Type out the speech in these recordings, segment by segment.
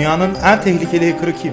Dünyanın en tehlikeli hacker'ı kim?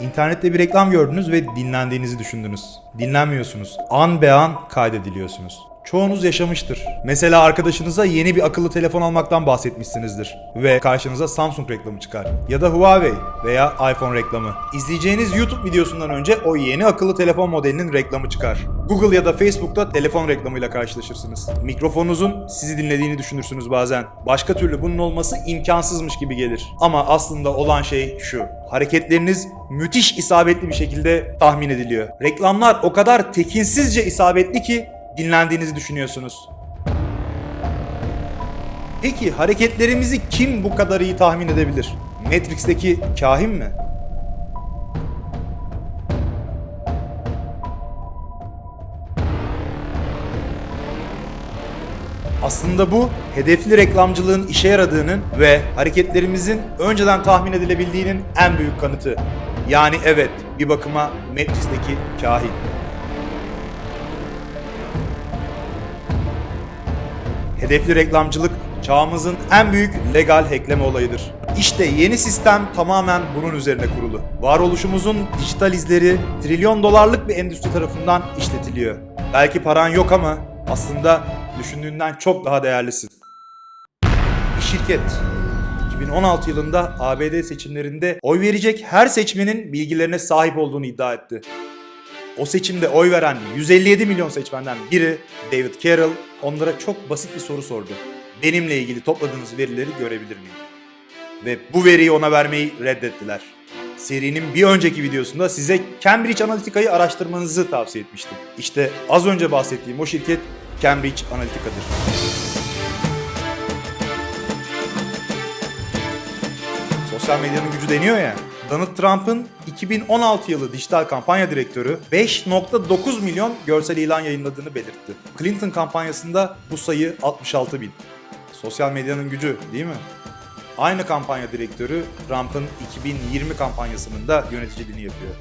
İnternette bir reklam gördünüz ve dinlendiğinizi düşündünüz. Dinlenmiyorsunuz. An be an kaydediliyorsunuz. Çoğunuz yaşamıştır. Mesela arkadaşınıza yeni bir akıllı telefon almaktan bahsetmişsinizdir. Ve karşınıza Samsung reklamı çıkar. Ya da Huawei veya iPhone reklamı. İzleyeceğiniz YouTube videosundan önce o yeni akıllı telefon modelinin reklamı çıkar. Google ya da Facebook'ta telefon reklamıyla karşılaşırsınız. Mikrofonunuzun sizi dinlediğini düşünürsünüz bazen. Başka türlü bunun olması imkansızmış gibi gelir. Ama aslında olan şey şu. Hareketleriniz müthiş isabetli bir şekilde tahmin ediliyor. Reklamlar o kadar tekinsizce isabetli ki dinlendiğinizi düşünüyorsunuz. Peki hareketlerimizi kim bu kadar iyi tahmin edebilir? Matrix'teki kahin mi? Aslında bu hedefli reklamcılığın işe yaradığının ve hareketlerimizin önceden tahmin edilebildiğinin en büyük kanıtı. Yani evet bir bakıma Matrix'teki kahin. Hedefli reklamcılık çağımızın en büyük legal hackleme olayıdır. İşte yeni sistem tamamen bunun üzerine kurulu. Varoluşumuzun dijital izleri trilyon dolarlık bir endüstri tarafından işletiliyor. Belki paran yok ama aslında düşündüğünden çok daha değerlisin. Bir şirket 2016 yılında ABD seçimlerinde oy verecek her seçmenin bilgilerine sahip olduğunu iddia etti. O seçimde oy veren 157 milyon seçmenden biri David Carroll onlara çok basit bir soru sordu. Benimle ilgili topladığınız verileri görebilir miyim? Ve bu veriyi ona vermeyi reddettiler. Serinin bir önceki videosunda size Cambridge Analytica'yı araştırmanızı tavsiye etmiştim. İşte az önce bahsettiğim o şirket Cambridge Analytica'dır. Sosyal medyanın gücü deniyor ya. Donald Trump'ın 2016 yılı dijital kampanya direktörü 5.9 milyon görsel ilan yayınladığını belirtti. Clinton kampanyasında bu sayı 66 bin. Sosyal medyanın gücü değil mi? Aynı kampanya direktörü Trump'ın 2020 kampanyasının da yöneticiliğini yapıyor.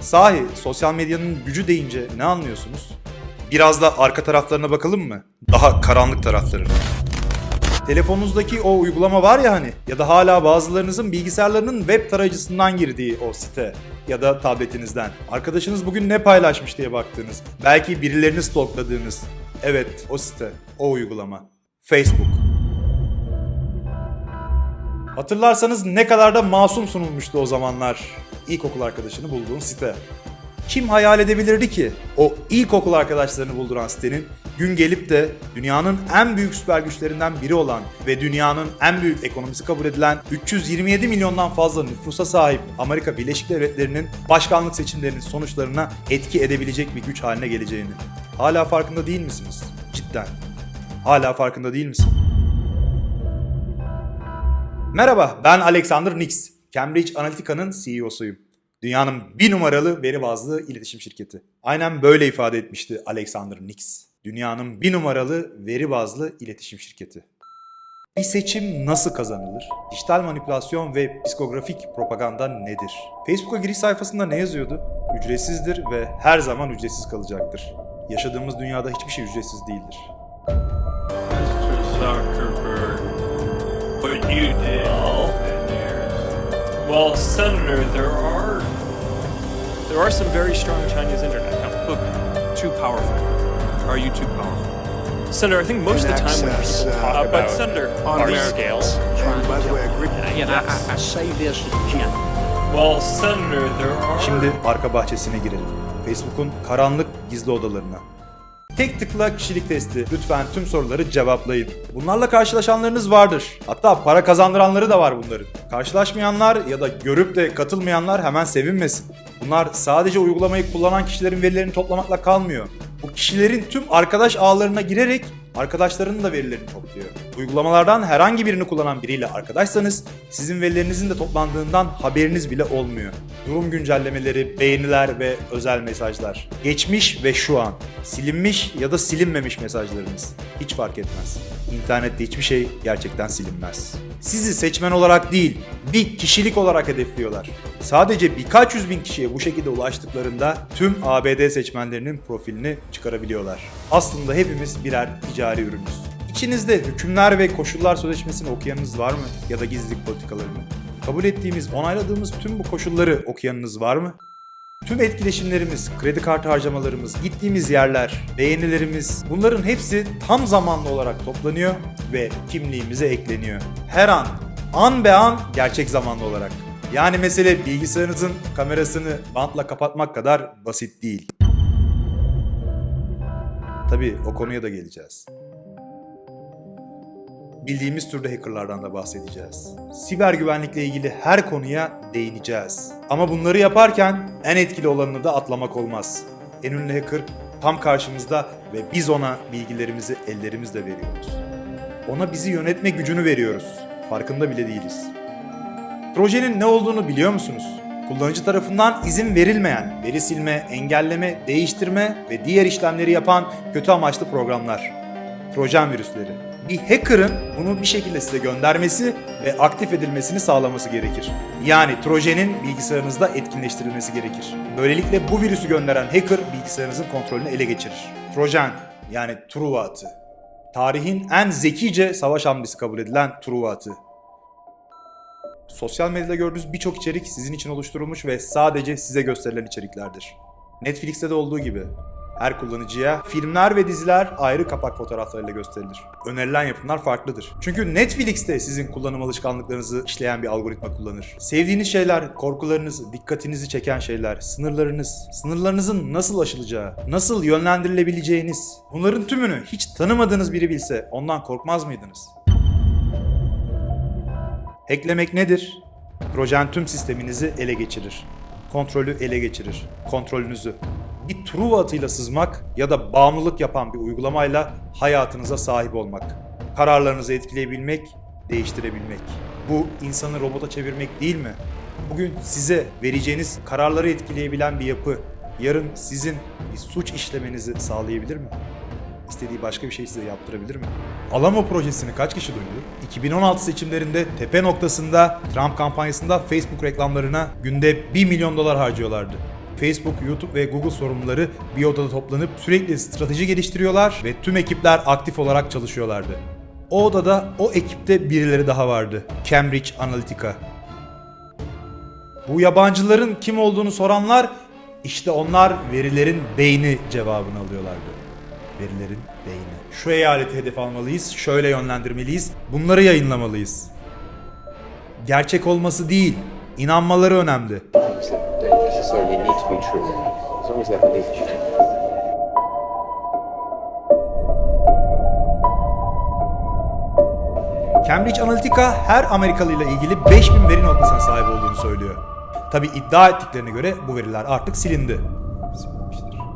Sahi sosyal medyanın gücü deyince ne anlıyorsunuz? Biraz da arka taraflarına bakalım mı? Daha karanlık taraflarına. Telefonunuzdaki o uygulama var ya hani ya da hala bazılarınızın bilgisayarlarının web tarayıcısından girdiği o site ya da tabletinizden. Arkadaşınız bugün ne paylaşmış diye baktığınız, belki birilerini stalkladığınız. Evet, o site, o uygulama. Facebook. Hatırlarsanız ne kadar da masum sunulmuştu o zamanlar ilkokul arkadaşını bulduğun site. Kim hayal edebilirdi ki o ilkokul arkadaşlarını bulduran sitenin gün gelip de dünyanın en büyük süper güçlerinden biri olan ve dünyanın en büyük ekonomisi kabul edilen 327 milyondan fazla nüfusa sahip Amerika Birleşik Devletleri'nin başkanlık seçimlerinin sonuçlarına etki edebilecek bir güç haline geleceğini. Hala farkında değil misiniz? Cidden. Hala farkında değil misin? Merhaba, ben Alexander Nix. Cambridge Analytica'nın CEO'suyum. Dünyanın bir numaralı veri bazlı iletişim şirketi. Aynen böyle ifade etmişti Alexander Nix. Dünyanın bir numaralı veri bazlı iletişim şirketi. Bir seçim nasıl kazanılır? Dijital manipülasyon ve psikografik propaganda nedir? Facebook'a giriş sayfasında ne yazıyordu? Ücretsizdir ve her zaman ücretsiz kalacaktır. Yaşadığımız dünyada hiçbir şey ücretsiz değildir. Mr. Zuckerberg, what you did. Well, Senator, there are There are some very strong Chinese internet companies. Look, too powerful. Are you too powerful? Senator, I think most of the time when people talk uh, about but Senator, on our this scale, And by the way, I I, I say this again. well, Senator, there are. Şimdi arka bahçesine girelim. Facebook'un karanlık gizli odalarına. Tek tıkla kişilik testi. Lütfen tüm soruları cevaplayın. Bunlarla karşılaşanlarınız vardır. Hatta para kazandıranları da var bunların. Karşılaşmayanlar ya da görüp de katılmayanlar hemen sevinmesin. Bunlar sadece uygulamayı kullanan kişilerin verilerini toplamakla kalmıyor. Bu kişilerin tüm arkadaş ağlarına girerek arkadaşlarının da verilerini topluyor. Uygulamalardan herhangi birini kullanan biriyle arkadaşsanız sizin verilerinizin de toplandığından haberiniz bile olmuyor. Durum güncellemeleri, beğeniler ve özel mesajlar. Geçmiş ve şu an. Silinmiş ya da silinmemiş mesajlarınız. Hiç fark etmez. İnternette hiçbir şey gerçekten silinmez. Sizi seçmen olarak değil, bir kişilik olarak hedefliyorlar. Sadece birkaç yüz bin kişiye bu şekilde ulaştıklarında tüm ABD seçmenlerinin profilini çıkarabiliyorlar. Aslında hepimiz birer ticari ürünüz. İçinizde hükümler ve koşullar sözleşmesini okuyanınız var mı? Ya da gizlilik politikalarını? kabul ettiğimiz, onayladığımız tüm bu koşulları okuyanınız var mı? Tüm etkileşimlerimiz, kredi kartı harcamalarımız, gittiğimiz yerler, beğenilerimiz bunların hepsi tam zamanlı olarak toplanıyor ve kimliğimize ekleniyor. Her an, an be an gerçek zamanlı olarak. Yani mesele bilgisayarınızın kamerasını bantla kapatmak kadar basit değil. Tabii o konuya da geleceğiz. Bildiğimiz türde hackerlardan da bahsedeceğiz. Siber güvenlikle ilgili her konuya değineceğiz. Ama bunları yaparken en etkili olanını da atlamak olmaz. En ünlü hacker tam karşımızda ve biz ona bilgilerimizi ellerimizle veriyoruz. Ona bizi yönetme gücünü veriyoruz. Farkında bile değiliz. Projenin ne olduğunu biliyor musunuz? Kullanıcı tarafından izin verilmeyen veri silme, engelleme, değiştirme ve diğer işlemleri yapan kötü amaçlı programlar. Trojan virüsleri. Bir hacker'ın bunu bir şekilde size göndermesi ve aktif edilmesini sağlaması gerekir. Yani Trojan'ın bilgisayarınızda etkinleştirilmesi gerekir. Böylelikle bu virüsü gönderen hacker bilgisayarınızın kontrolünü ele geçirir. Trojan yani Truva atı. Tarihin en zekice savaş hamlesi kabul edilen Truva atı. Sosyal medyada gördüğünüz birçok içerik sizin için oluşturulmuş ve sadece size gösterilen içeriklerdir. Netflix'te de olduğu gibi her kullanıcıya filmler ve diziler ayrı kapak fotoğraflarıyla gösterilir. Önerilen yapımlar farklıdır. Çünkü Netflix'te sizin kullanım alışkanlıklarınızı işleyen bir algoritma kullanır. Sevdiğiniz şeyler, korkularınız, dikkatinizi çeken şeyler, sınırlarınız, sınırlarınızın nasıl aşılacağı, nasıl yönlendirilebileceğiniz, bunların tümünü hiç tanımadığınız biri bilse ondan korkmaz mıydınız? Eklemek nedir? Trojan tüm sisteminizi ele geçirir. Kontrolü ele geçirir. Kontrolünüzü. Bir Truva atıyla sızmak ya da bağımlılık yapan bir uygulamayla hayatınıza sahip olmak. Kararlarınızı etkileyebilmek, değiştirebilmek. Bu insanı robota çevirmek değil mi? Bugün size vereceğiniz kararları etkileyebilen bir yapı yarın sizin bir suç işlemenizi sağlayabilir mi? İstediği başka bir şey size yaptırabilir mi? Alamo projesini kaç kişi duydu? 2016 seçimlerinde tepe noktasında Trump kampanyasında Facebook reklamlarına günde 1 milyon dolar harcıyorlardı. Facebook, YouTube ve Google sorumluları bir odada toplanıp sürekli strateji geliştiriyorlar ve tüm ekipler aktif olarak çalışıyorlardı. O odada o ekipte birileri daha vardı. Cambridge Analytica. Bu yabancıların kim olduğunu soranlar işte onlar verilerin beyni cevabını alıyorlardı verilerin beyni. Şu eyaleti hedef almalıyız, şöyle yönlendirmeliyiz, bunları yayınlamalıyız. Gerçek olması değil, inanmaları önemli. Cambridge Analytica her Amerikalı ile ilgili 5000 veri noktasına sahip olduğunu söylüyor. Tabi iddia ettiklerine göre bu veriler artık silindi.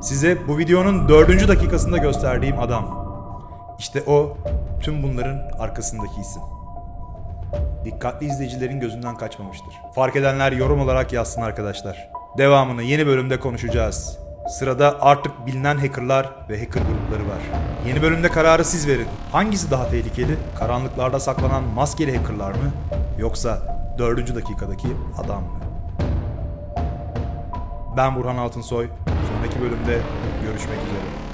Size bu videonun dördüncü dakikasında gösterdiğim adam. İşte o tüm bunların arkasındaki isim. Dikkatli izleyicilerin gözünden kaçmamıştır. Fark edenler yorum olarak yazsın arkadaşlar. Devamını yeni bölümde konuşacağız. Sırada artık bilinen hackerlar ve hacker grupları var. Yeni bölümde kararı siz verin. Hangisi daha tehlikeli? Karanlıklarda saklanan maskeli hackerlar mı? Yoksa dördüncü dakikadaki adam mı? Ben Burhan Altınsoy. Bölümde görüşmek üzere.